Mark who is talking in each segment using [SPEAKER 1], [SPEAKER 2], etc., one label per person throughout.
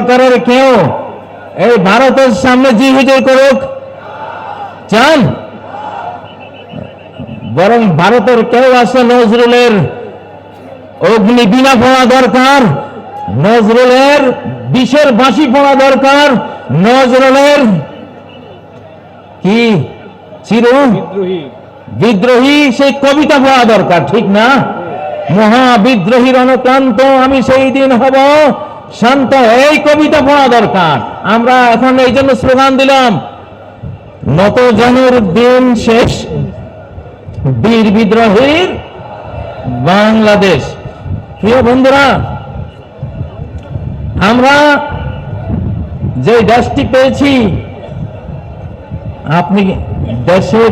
[SPEAKER 1] সরকারের কেউ? এই ভারতের সামনে জি হুজুর করুক। চান? বরং ভারতের কেউ আছে নজরুলের অগ্নি বিনা পড়া দরকার নজরুলের বিষের বাঁশি পড়া দরকার নজরুলের কি চির?
[SPEAKER 2] বিদ্রোহী।
[SPEAKER 1] সেই কবিতা পড়া দরকার ঠিক না? মহা বিদ্রোহীর অনুক্রান্ত আমি সেই দিন হব শান্ত এই কবিতা পড়া দরকার। আমরা এখন এই জন্য স্লোগান দিলাম নত জনের দিন শেষ বীর বিদ্রোহীর বাংলাদেশ। প্রিয় বন্ধুরা আমরা যে দেশটি পেয়েছি আপনি দেশে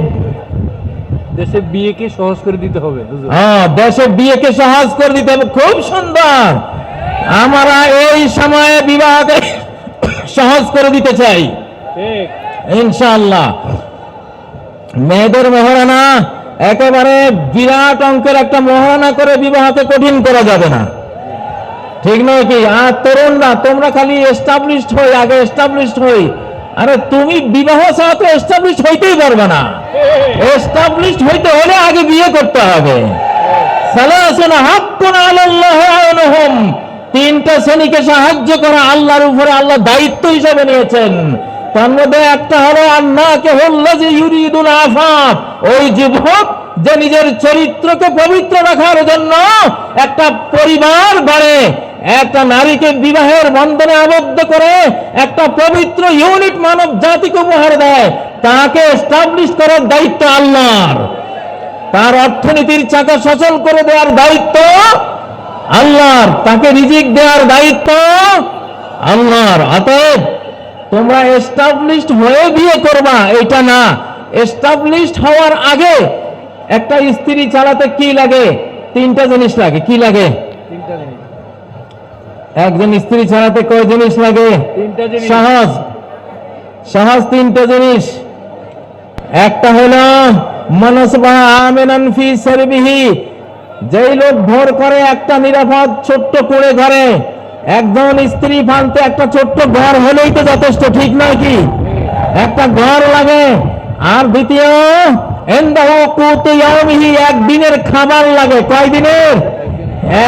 [SPEAKER 2] দেশে বিয়েকে সহজ করে দিতে হবে।
[SPEAKER 1] হ্যাঁ দেশে বিয়েকে সহজ করে দিতে হবে। খুব সুন্দর। আমরা এই সময়ে বিবাহকে সহজ করে দিতে চাই।
[SPEAKER 2] ঠিক।
[SPEAKER 1] ইনশাআল্লাহ। মেয়েদের মহারানা একেবারে বিরাট অঙ্কের একটা মহারানা করে বিবাহকে কঠিন করা যাবে না। ঠিক নয় কি? আর তরুণরা তোমরা খালি এস্টাবলিশড হই আগে এস্টাবলিশড হই। আরে তুমি বিবাহ ছাড়া তো এস্টাবলিশড হইতেই পারবে না। এস্টাবলিশড হইতে হলে আগে বিয়ে করতে হবে। সালাসুন হাক্কুন আলাল্লাহি আউনুহুম তিনটা শ্রেণীকে সাহায্য করা আল্লাহর উপরে আল্লাহ দায়িত্ব হিসাবে নিয়েছেন। তার মধ্যে একটা হলো আল্লাহ কে হল্লাজি ইউরিদুল আফাফ। ওই যুবক যে নিজের চরিত্রকে পবিত্র রাখার জন্য একটা পরিবার বাড়ে, একটা নারীকে বিবাহের বন্ধনে আবদ্ধ করে, একটা পবিত্র ইউনিট মানব জাতিকে উপহার দেয়, তাকে এস্টাবলিশ করার দায়িত্ব আল্লাহর। তার অর্থনীতির চাকা সচল করে দেওয়ার দায়িত্ব আল্লাহর তাকে রিজিক দেওয়ার দায়িত্ব আল্লাহর। অতএব তোমরা এস্টাবলিশড হয়ে বিয়ে করবা এটা না। এস্টাবলিশড হওয়ার আগে একটা স্ত্রী চালাতে কি লাগে? তিনটা জিনিস লাগে। কি লাগে? একজন স্ত্রী চালাতে কয় জিনিস লাগে?
[SPEAKER 2] তিনটা জিনিস।
[SPEAKER 1] সহজ। সহজ তিনটা জিনিস। একটা হলো মনসবা আমেনান ফি সারবিহি যেই লোক ভোর করে একটা নিরাপদ ছোট্ট করে ঘরে, একজন স্ত্রী ফানতে একটা ছোট্ট ঘর হলেই তো যথেষ্ট, ঠিক নয় কি? একটা ঘর লাগে। আর দ্বিতীয় একদিনের খাবার লাগে। কয় দিনের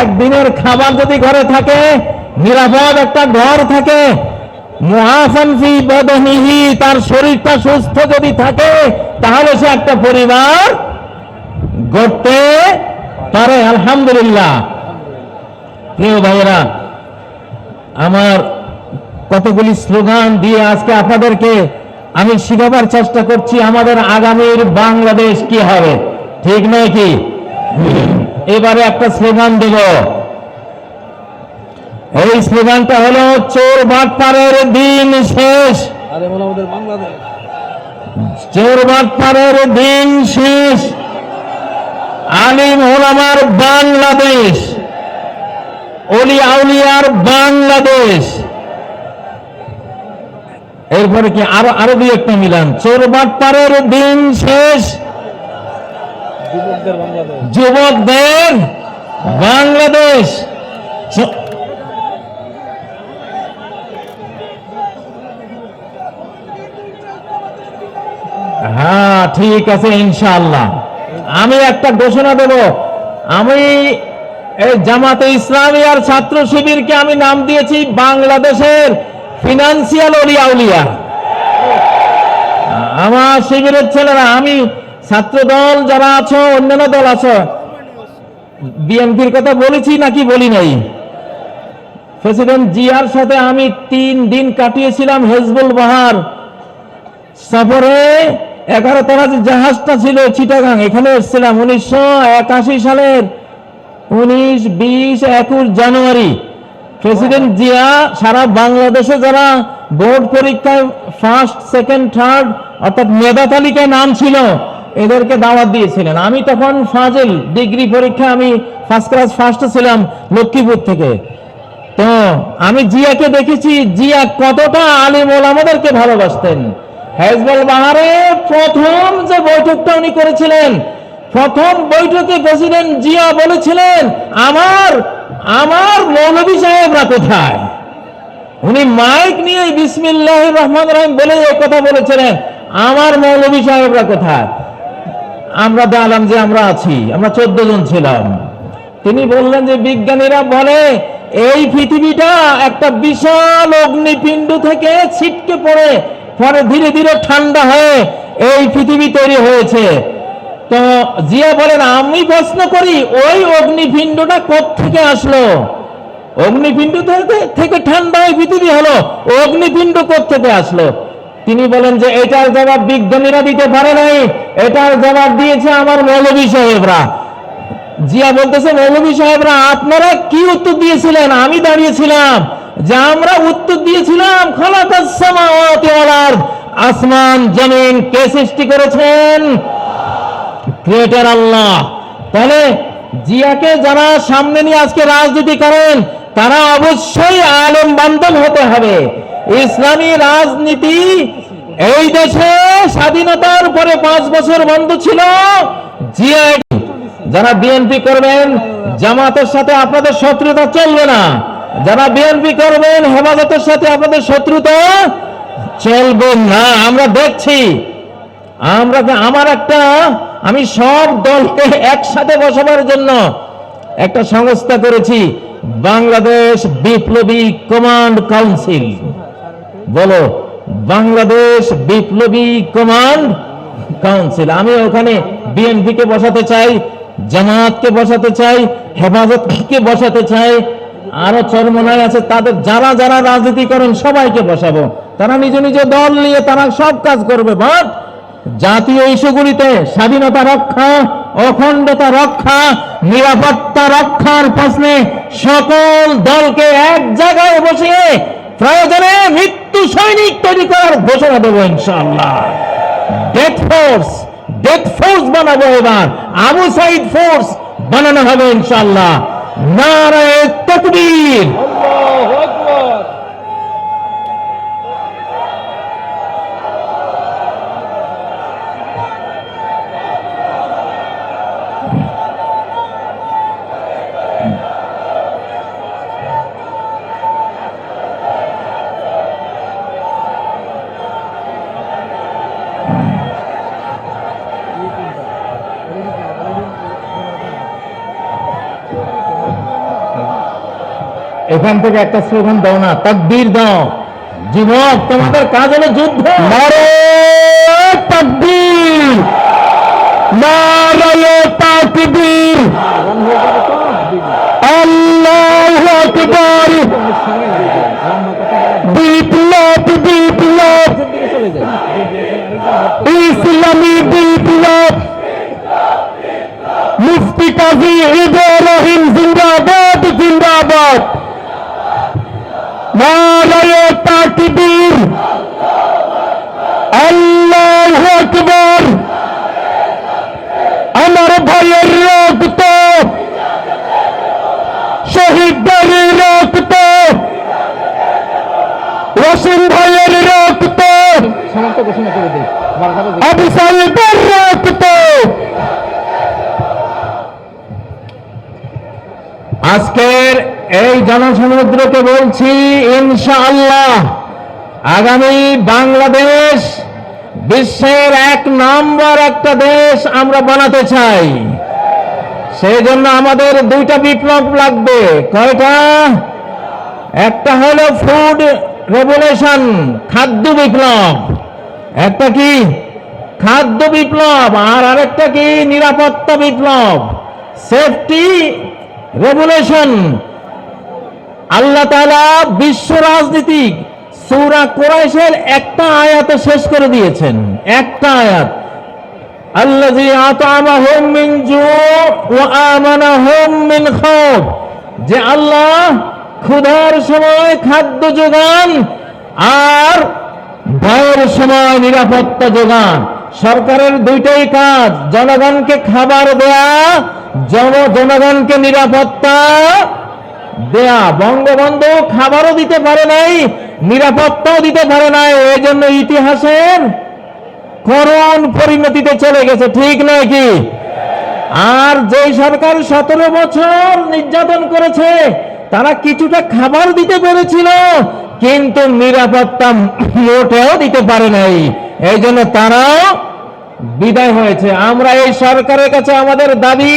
[SPEAKER 1] একদিনের খাবার যদি ঘরে থাকে, নিরাপদ একটা ঘর থাকে। তার শরীরটা সুস্থ যদি থাকে, তাহলে সে একটা পরিবার গড়তে পারে আলহামদুলিল্লাহ। প্রিয় ভাইয়েরা আমার কতগুলি স্লোগান দিয়ে আজকে আপনাদেরকে আমি শিখাবার চেষ্টা করছি আমাদের আগামীর বাংলাদেশ কি হবে। ঠিক নয় কি? এবারে একটা স্লোগান দেব। এই স্লোগানটা হলো চোর বাটপারের দিন শেষ। চোর বাটপারের দিন শেষ। আলিম ওলামার বাংলাদেশ অলি আউলিয়ার বাংলাদেশ। এরপরে কি আরও আরও দুই একটা মিলান? চোর বাটপারের দিন শেষ।
[SPEAKER 2] যুবকদের বাংলাদেশ।
[SPEAKER 1] হ্যাঁ ঠিক আছে ইনশাআল্লাহ। আমি একটা ঘোষণা দেব। আমি এই জামাতে ইসলামী আর ছাত্র শিবিরকে আমি নাম দিয়েছি বাংলাদেশের ফিনান্সিয়াল অলিয়া উলিয়া আমার শিবিরের ছেলেরা, আমি ছাত্র দল যারা আছো, অন্যান্য দল আছো, বিএনপির কথা বলেছি নাকি বলি নাই? প্রেসিডেন্ট জিয়ার সাথে আমি তিন দিন কাটিয়েছিলাম হেজবুল বাহার সফরে। এগারো তলা যে জাহাজটা ছিল চিটাগাং, এখানে এসেছিলাম উনিশশো একাশি সালের উনিশ বিশ একুশ জানুয়ারি। প্রেসিডেন্ট জিয়া সারা বাংলাদেশে যারা বোর্ড পরীক্ষায় ফার্স্ট সেকেন্ড থার্ড অর্থাৎ মেধা তালিকায় নাম ছিল, এদেরকে দাওয়াত দিয়েছিলেন। আমি তখন ফাজেল ডিগ্রি পরীক্ষা আমি ফার্স্ট ক্লাস ফার্স্ট ছিলাম লক্ষ্মীপুর থেকে। তো আমি জিয়াকে দেখেছি, জিয়া কতটা আলিম ওলামাদেরকে ভালোবাসতেন। হেজবল বাহারে প্রথম যে বৈঠকটা উনি করেছিলেন, প্রথম বৈঠকে প্রেসিডেন্ট জিয়া বলেছিলেন, আমার আমার মৌলভী সাহেবরা কোথায়? উনি মাইক নিয়ে বিসমিল্লাহ রহমান রহিম বলে কথা বলেছিলেন, আমার মৌলভী সাহেবরা কোথায়? আমরা দেখলাম যে আমরা আছি, আমরা চোদ্দ জন ছিলাম। তিনি বললেন যে বিজ্ঞানীরা বলে, এই পৃথিবীটা একটা বিশাল অগ্নিপিণ্ড থেকে ছিটকে পড়ে পরে ধীরে ধীরে ঠান্ডা হয়ে এই পৃথিবী তৈরি হয়েছে। তো জিয়া বলেন, আমি প্রশ্ন করি, ওই অগ্নিপিণ্ডটা থেকে আসলো? অগ্নিপিণ্ড থেকে- ঠান্ডা হয়ে পৃথিবী হলো, অগ্নিপিণ্ড থেকে আসলো? তিনি বলেন যে, এটার জবাব বিজ্ঞানীরা দিতে পারে নাই, এটার জবাব দিয়েছে আমার মৌলভী সাহেবরা। জিয়া বলতেছে, মৌলভী সাহেবরা, আপনারা কি উত্তর দিয়েছিলেন? আমি দাঁড়িয়েছিলাম। যে আমরা উত্তর দিয়েছিলাম। আসমান, জমিন, কে সৃষ্টি করেছেন? Creator Allah. তাহলে জিয়াকে যারা সামনে নিয়ে আজকে রাজনীতি করেন, তারা অবশ্যই আলম বান্ধব হতে হবে। ইসলামী রাজনীতি এই দেশে স্বাধীনতার পরে পাঁচ বছর বন্ধ ছিল। জিয়া, যারা বিএনপি করবেন, জামাতের সাথে আপনাদের শত্রুতা চলবে না। যারা বিএনপি করবেন, হেফাজতের সাথে আপনাদের শত্রুতা চলবে না। আমরা দেখছি, আমরা আমার একটা, আমি সব দলকে একসাথে বসাবার জন্য একটা সংস্থা করেছি, বাংলাদেশ বিপ্লবী কমান্ড কাউন্সিল। বলো, বাংলাদেশ বিপ্লবী কমান্ড কাউন্সিল। আমি ওখানে বিএনপি কে বসাতে চাই, জামাতকে বসাতে চাই, হেফাজতকে বসাতে চাই আরও চরমনায় আছে, তাদের যারা যারা রাজনীতি করেন সবাইকে বসাবো। তারা নিজ নিজ দল নিয়ে তারা সব কাজ করবে, বাট জাতীয় ইস্যুগুলিতে স্বাধীনতা রক্ষা, অখণ্ডতা রক্ষা, নিরাপত্তা রক্ষার প্রশ্নে সকল দলকে এক জায়গায় বসিয়ে প্রয়োজনে মৃত্যু সৈনিক তৈরি করার ঘোষণা দেবো ইনশাআল্লাহ। ডেথ ফোর্স ডেথ ফোর্স বানাবো এবার। আবু সাইদ ফোর্স বানানো হবে ইনশাআল্লাহ। নারায় তকবীর। এখান থেকে একটা স্লোগান দাও না, তাকবীর দাও। যুবক, তোমাদের কাজ হলো যুদ্ধ। তাকবীর। নারে তাকবীর। আল্লাহু আকবার। বিপ্লব বিপ্লব। ইসলামী বিপ্লব। মুফতি কাজী ইব্রাহিম জিন্দাবাদ জিন্দাবাদ। নারায়ে তাকবীর আল্লাহু আকবার। আমার ভাইয়ের রক্ত। শহীদদের রক্ত। ওয়াসিম ভাইয়ের রক্ত।
[SPEAKER 2] সমাপ্ত ঘোষণা করে দিই
[SPEAKER 1] আবু সাইদের রক্ত। আজকের এই জনসমুদ্রকে বলছি, ইনশাআল্লাহ আগামী বাংলাদেশ বিশ্বের এক নম্বর একটা দেশ আমরা বানাতে চাই। সেই জন্য আমাদের দুইটা বিপ্লব লাগবে। কয়টা? একটা হলো ফুড রেভুলেশন, খাদ্য বিপ্লব। একটা কি? খাদ্য বিপ্লব। আর আরেকটা কি? নিরাপত্তা বিপ্লব। সেফটি রেগুলেশন আল্লাহ তাআলা বিশ্ব রাজনীতিক সূরা কোরাইশের একটা আয়াতে শেষ করে দিয়েছেন। একটা আয়াত। আল্লাযী আতআমাহুম মিন জু ওয়া আমানাহুম মিন খাউফ। যে আল্লাহ ক্ষুধার সময় খাদ্য যোগান আর ভয়ের সময় নিরাপত্তা যোগান। সরকারের দুইটাই কাজ, জনগণকে খাবার দেয়া, জন- জনগণকে নিরাপত্তা দেয়া, বঙ্গবন্ধু খাবারও দিতে পারে নাই, নিরাপত্তাও দিতে পারে নাই এই জন্য ইতিহাসের করুণ পরিণতিতে চলে গেছে, ঠিক নয় কি? আর যেই সরকার সতেরো বছর নির্যাতন করেছে, তারা কিছুটা খাবার দিতে পেরেছিল, কিন্তু নিরাপত্তা মোটেও দিতে পারে নাই। এই জন্য তারাও বিদায় হয়েছে। আমরা এই সরকারের কাছে আমাদের দাবি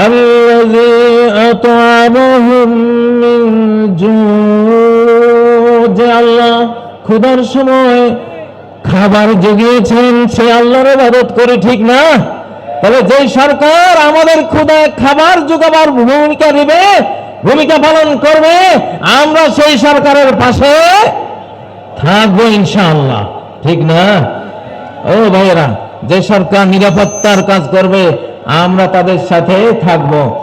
[SPEAKER 1] الذي أطعمهم من جوع যে আল্লাহ ক্ষুধার সময় খাবার জুগিয়েছেন সে আল্লাহর ইবাদত করে ঠিক না তবে যে সরকার আমাদের ক্ষুধায় খাবার যোগাবার ভূমিকা নেবে ভূমিকা পালন করবে আমরা সেই সরকারের পাশে থাকবো ইনশাআল্লাহ ঠিক না ও ভাইয়েরা যে সরকার নিরাপত্তার কাজ করবে আমরা তাদের সাথে থাকব।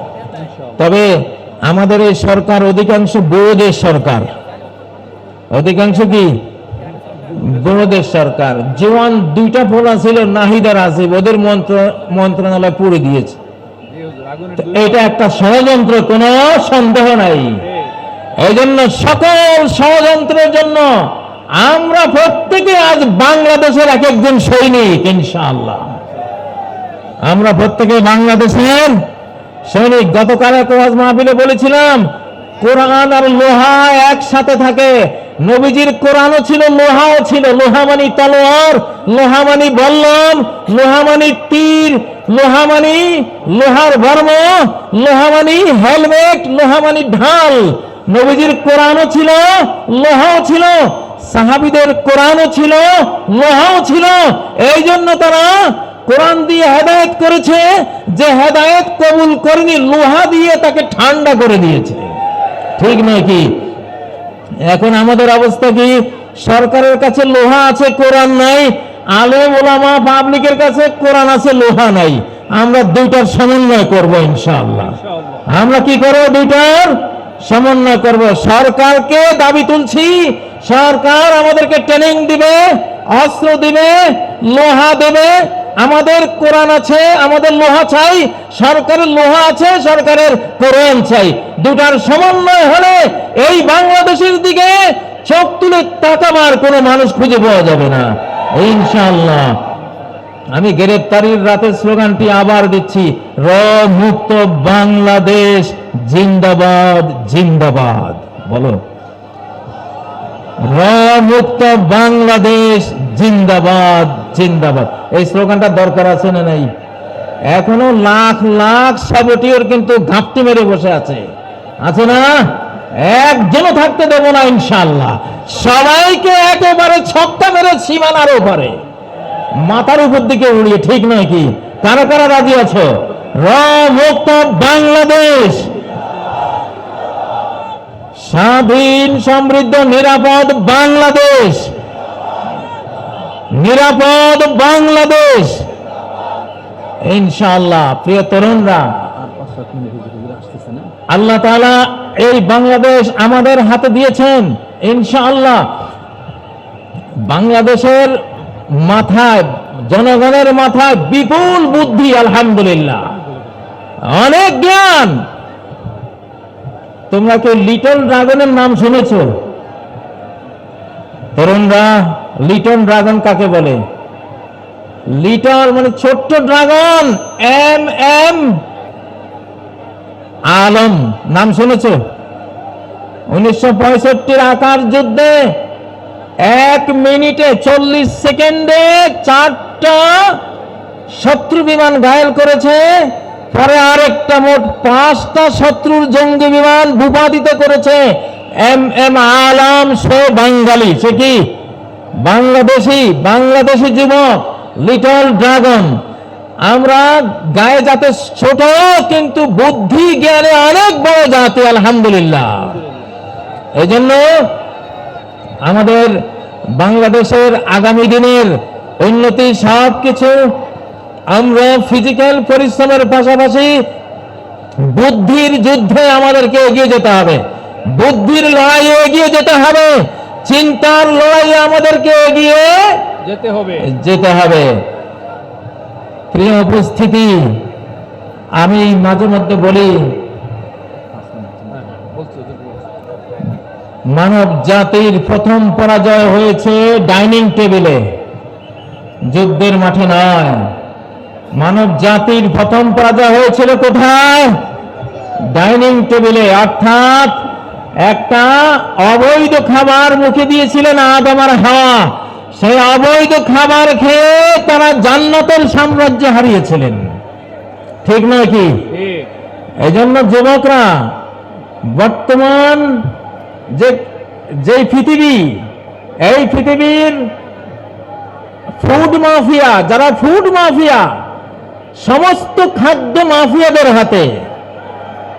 [SPEAKER 1] তবে আমাদের এই সরকার অধিকাংশ বোধের সরকার। অধিকাংশ কি? বোধের সরকার। জওয়ান দুইটা পোলা ছিল নাহিদার আছে ওদের মন্ত্র, মন্ত্রণালয় পুড়ে দিয়েছে। এটা একটা ষড়যন্ত্র, কোনো সন্দেহ নাই। এই জন্য সকল ষড়যন্ত্রের জন্য আমরা প্রত্যেকে আজ বাংলাদেশের এক একজন সৈনিক, ইনশাআল্লাহ। আমরা প্রত্যেকে বাংলাদেশের সৈনিক, গতকাল এক ওয়াজ মাহফিলে বলেছিলাম, কোরআন আর লোহা একসাথে থাকে। নবীজির কোরআনও ছিল, লোহাও ছিল। লোহা মানি তলোয়ার, লোহা মানি বল্লম, লোহা মানি তীর, লোহা মানি লোহার বর্ম, লোহা মানি হেলমেট, লোহা মানি ঢাল। নবীজির কোরআনও ছিল, লোহাও ছিল। সাহাবিদের কোরআনও ছিল, লোহাও ছিল। এই জন্য তারা কোরআন দিয়ে হেদায়েত করেছে, যে হেদায়েত কবুল করেনি, লোহা দিয়ে তাকে ঠান্ডা করে দিয়েছে। ঠিক নয় কি? এখন আমাদের অবস্থা কি? সরকারের কাছে লোহা আছে, কোরআন নাই। আলেম ওলামা পাবলিকের কাছে কোরআন আছে, লোহা নাই। আমরা দুইটার সমন্বয় করব ইনশাআল্লাহ। আমরা কি করব দুইটার? সমন্বয় করব। সরকারকে দাবি তুলছি, সরকার আমাদেরকে ট্রেনিং দিবে, অস্ত্র দিবে, লোহা দেবে আমাদের কোরআন আছে, আমাদের লোহা চাই, সরকারের লোহা আছে, সরকারের কোরআন চাই। দুটার সমন্বয় হলে এই বাংলাদেশের দিকে চোখ তুলে তাকাবার কোনো মানুষ খুঁজে পাওয়া যাবে না। ইনশাআল্লাহ। আমি গ্রেপ্তারির রাতের স্লোগানটি আবার দিচ্ছি র মুক্ত বাংলাদেশ জিন্দাবাদ জিন্দাবাদ। বলো। র মুক্ত বাংলাদেশ জিন্দাবাদ জিন্দাবাদ। এই স্লোগানটা দরকার আছে না নাই? এখনও লাখ লাখ সাবটিওর কিন্তু ঘাপটি মেরে বসে আছে। আছে না? একজনও থাকতে দেব না ইনশাল্লাহ সবাইকে একেবারে ছক্কা মেরে সীমানার ওপারে। মাথার উপর দিকে উড়িয়ে, ঠিক নয় কি? কারা কারা রাজি আছো? র মুক্ত বাংলাদেশ! স্বাধীন, সমৃদ্ধ, নিরাপদ বাংলাদেশ! নিরাপদ বাংলাদেশ। ইনশাআল্লাহ, প্রিয় তরুণরা। আল্লাহ তাআলা এই বাংলাদেশ আমাদের হাতে দিয়েছেন, ইনশাআল্লাহ। বাংলাদেশের মাথায়, জনগণের মাথায় বিপুল বুদ্ধি, আলহামদুলিল্লাহ। অনেক জ্ঞান। তোমরা কেউ লিটল ড্রাগনের নাম শুনেছ? তরুণরা লিটল ড্রাগন কাকে বলে? লিটল মানে ছোট্ট ড্রাগন, এম এম। আলম, নাম শুনেছ? উনিশশো পঁয়ষট্টির আকার যুদ্ধে এক মিনিটে চল্লিশ সেকেন্ডে চারটা শত্রু বিমান ঘায়েল করেছে। পরে আরেকটা মোট পাঁচটা শত্রুর জঙ্গি বিমান ভূপাতিত করেছে। এম এম আলাম, সে বাঙালি, সে কি? বাংলাদেশি বাংলাদেশি যুবক লিটল ড্রাগন আমরা গায়ে যাতে ছোট, কিন্তু বুদ্ধি জ্ঞানে অনেক বড় জাতি, আলহামদুলিল্লাহ। এই জন্য আমাদের বাংলাদেশের আগামী দিনের উন্নতি সব কিছু আমরা ফিজিক্যাল পরিশ্রমের পাশাপাশি বুদ্ধির যুদ্ধে আমাদেরকে এগিয়ে যেতে হবে। বুদ্ধির লড়াইয়ে এগিয়ে যেতে হবে। চিন্তার লড়াইয়ে আমাদেরকে এগিয়ে
[SPEAKER 2] যেতে হবে।
[SPEAKER 1] যেতে হবে। প্রিয় উপস্থিতি আমি মাঝে মধ্যে বলি। মানব জাতির প্রথম পরাজয় হয়েছে ডাইনিং টেবিলে। যুদ্ধের মাঠে নয়। মানব জাতির প্রথম পরাজয় হয়েছিল কোথায়? ডাইনিং টেবিলে অর্থাৎ একটা অবৈধ খাবার মুখে দিয়েছিলেন আদম আর হাওয়া। সেই অবৈধ খাবার খেয়ে তারা জান্নাতের সাম্রাজ্য হারিয়েছিলেন। ঠিক নয় কি? এই জন্য যুবকরা বর্তমান যে যে পৃথিবী এই পৃথিবীর ফুড মাফিয়া যারা ফুড মাফিয়া সমস্ত খাদ্য মাফিয়াদের হাতে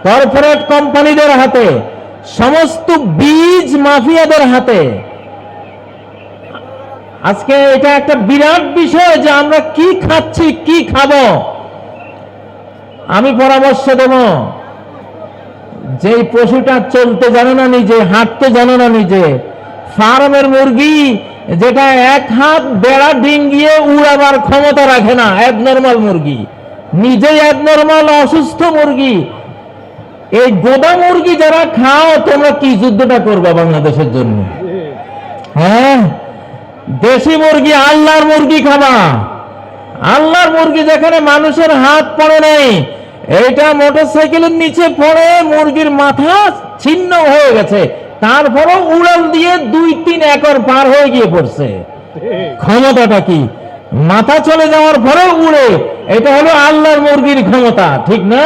[SPEAKER 1] কর্পোরেট কোম্পানিদের হাতে সমস্ত বীজ মাফিয়াদের হাতে। আজকে এটা একটা বিরাট বিষয় যে আমরা কি খাচ্ছি, কি খাব? আমি পরামর্শ দেব। যেই পশুটা চলতে জানে না নিজে, হাঁটতে জানে না নিজে, ফার্মের মুরগি যেটা এক হাত বেড়া ডিঙ্গিয়ে উড়াবার ক্ষমতা রাখে না নর্মাল মুরগি। নিজেই নর্মাল অসুস্থ মুরগি। এই গোদা মুরগি যারা খাও, তোমরা কি যুদ্ধটা করবে বাংলাদেশের জন্য? হ্যাঁ? দেশি মুরগি, আল্লাহর মুরগি খাবা। আল্লাহর মুরগি যেখানে মানুষের হাত পড়ে নেই, এইটা মোটরসাইকেলের নিচে পড়ে, মুরগির মাথা ছিন্ন হয়ে গেছে। তারপরও উড়াল দিয়ে দুই তিন একর পার হয়ে গিয়ে পড়ছে। ক্ষমতাটা কি? মাথা চলে যাওয়ার পরেও উড়ে। এটা হলো আল্লাহর মুরগির ক্ষমতা, ঠিক না?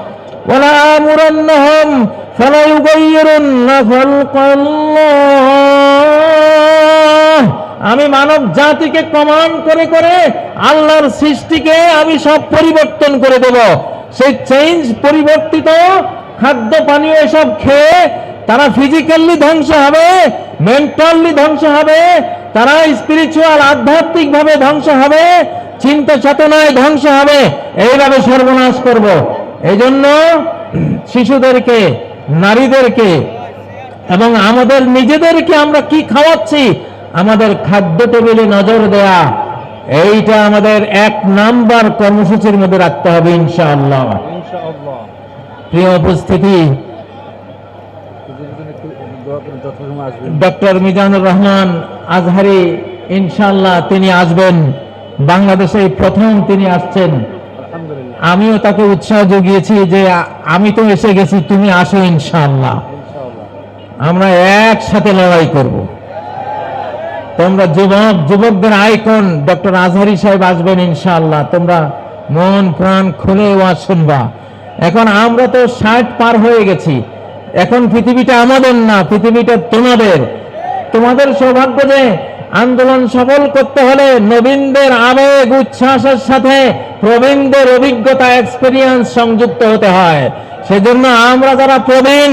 [SPEAKER 1] আমি মানব জাতিকে কমান্ড করে করে আল্লাহর সৃষ্টিকে আমি সব পরিবর্তন করে দেব। সেই চেঞ্জ পরিবর্তিত খাদ্য, পানীয় এসব খেয়ে তারা ফিজিক্যালি ধ্বংস হবে মেন্টালি ধ্বংস হবে, তারা স্পিরিচুয়াল আধ্যাত্মিক ভাবে ধ্বংস হবে চিন্তা চেতনায় ধ্বংস হবে। এইভাবে সর্বনাশ করব। এই জন্য শিশুদেরকে নারীদেরকে এবং আমাদের নিজেদেরকে আমরা কি খাওয়াচ্ছি? আমাদের খাদ্য টেবিলে নজর দেয়া। এইটা আমাদের এক নাম্বার কর্মসূচির মধ্যে রাখতে হবে ইনশাআল্লাহ। প্রিয় উপস্থিতি ডক্টর মিজানুর রহমান আজহারি ইনশাআল্লাহ তিনি আসবেন। বাংলাদেশে প্রথম তিনি আসছেন। আমিও তাকে উৎসাহ জুগিয়েছি যে আমি তো এসে গেছি, তুমি আসো ইনশাআল্লাহ। আমরা একসাথে লড়াই করব। তোমরা যুবক, যুবকদের আইকন, ডক্টর আজহারি সাহেব আসবেন ইনশাল্লাহ তোমরা মন, প্রাণ খুলে ওয়াজ শুনবা। এখন আমরা তো ষাট পার হয়ে গেছি। এখন পৃথিবীটা আমাদের না, পৃথিবীটা তোমাদের। তোমাদের সৌভাগ্য যে আন্দোলন সফল করতে হলে নবীনদের আবেগ উচ্ছ্বাসের সাথে প্রবীণদের অভিজ্ঞতা এক্সপিরিয়েন্স সংযুক্ত হতে হয়। সেজন্য আমরা যারা প্রবীণ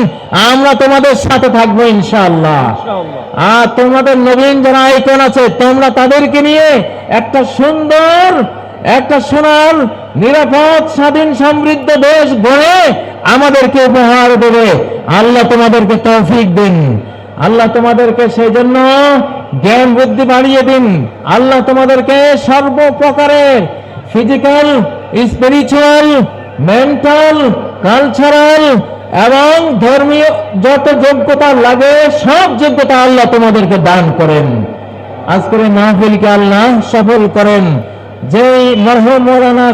[SPEAKER 1] আমরা তোমাদের সাথে থাকব ইনশাআল্লাহ।
[SPEAKER 2] ইনশাআল্লাহ।
[SPEAKER 1] আর তোমাদের নবীন যারা আইকন আছে তোমরা তাদেরকে নিয়ে একটা সুন্দর একটা সোনার নিরাপদ স্বাধীন সমৃদ্ধ দেশ গড়ে আমাদেরকে উপহার দেবে। আল্লাহ তোমাদেরকে তৌফিক দিন। আল্লাহ তোমাদেরকে সেই জন্য জ্ঞান বুদ্ধি বাড়িয়ে দিন। আল্লাহ তোমাদেরকে সর্বপ্রকারের ফিজিক্যাল স্পিরিচুয়াল মেন্টাল কালচারাল এবং ধর্মীয় যত যোগ্যতা লাগে, সব যোগ্যতা আল্লাহ তোমাদেরকে দান করেন। আজকের মাহফিলকে আল্লাহ সফল করেন। যেই মরহুম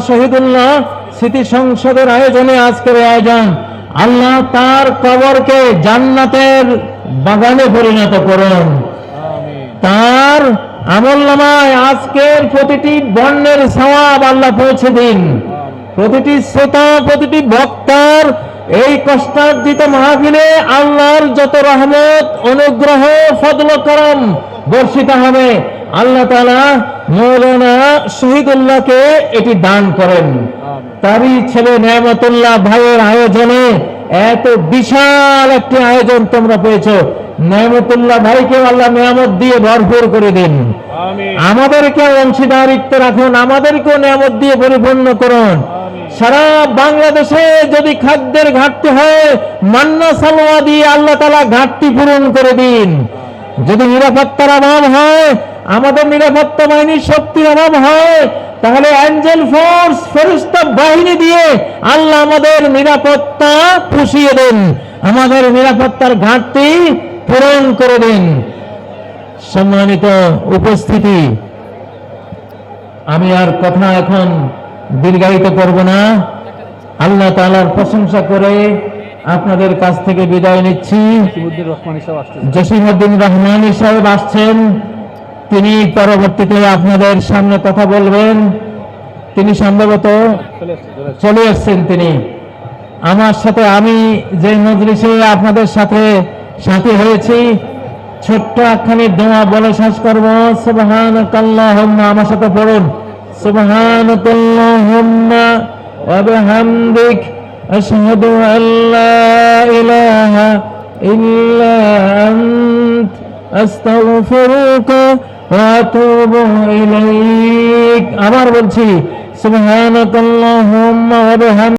[SPEAKER 1] শহীদুল্লাহ স্মৃতি সংসদের আয়োজনে আজকের আয়োজন, আল্লাহ তার কবরকে জান্নাতের বাগানে পরিণত করুন। তার আমল নামায় আজকের প্রতিটি বর্ণের সওয়াব আল্লাহ পৌঁছে দিন। প্রতিটি শ্রোতা প্রতিটি বক্তার এই কষ্টার্জিত মাহফিলে আল্লাহর যত রহমত অনুগ্রহ ফদল করম বর্ষিত হবে। আল্লাহ তাআলা মৌলানা শহীদুল্লাহকে এটি দান করেন। তারই ছেলে নেয়ামতুল্লাহ ভাইয়ের আয়োজনে এত বিশাল একটি আয়োজন তোমরা পেয়েছ। নেয়ামতুল্লাহ ভাইকে আল্লাহ নিয়ামত দিয়ে ভরপুর করে দিন। আমাদেরকে অংশীদারিত্ব রাখুন আমাদেরকেও নিয়ামত দিয়ে পরিপূর্ণ করুন। সারা বাংলাদেশে যদি খাদ্যের ঘাটতি হয় মান্না সালোয়া দিয়ে আল্লাহ তালা ঘাটতি পূরণ করে দিন। যদি নিরাপত্তার অভাব হয় আমাদের নিরাপত্তা বাহিনীর শক্তির অভাব হয় তাহলে অ্যাঞ্জেল ফোর্স ফেরিস্তা বাহিনী দিয়ে আল্লাহ আমাদের নিরাপত্তা পুষিয়ে দেন আমাদের নিরাপত্তার ঘাটতি পূরণ করে দিন। সম্মানিত উপস্থিতি আমি আর কথা এখন দীর্ঘায়িত করব না। আল্লাহ তাআলার প্রশংসা করে আপনাদের কাছ থেকে বিদায় নিচ্ছি।
[SPEAKER 2] সিমুদ্দিন রহমান হিসাব আসতেছে।
[SPEAKER 1] জসিমউদ্দিন রহমান সাহেব আসছেন। তিনি পরবর্তীতে আপনাদের সামনে কথা বলবেন তিনি সম্ভবত
[SPEAKER 2] চলে আসছে চলে আসছে
[SPEAKER 1] চলে এসছেন তিনি আমার সাথে আমি যে মজলিসে আপনাদের সাথে সাথী হয়েছি ছোট্ট একখানি দোয়া বলে শেষ করবো সুবহান আমার সাথে পড়ুন সুবহান وبحمدك أشهد أن لا إله إلا أنت أستغفرك وأتوب إليك আবার বলছি সুবহানাকাল্লাহুম্মা ওয়া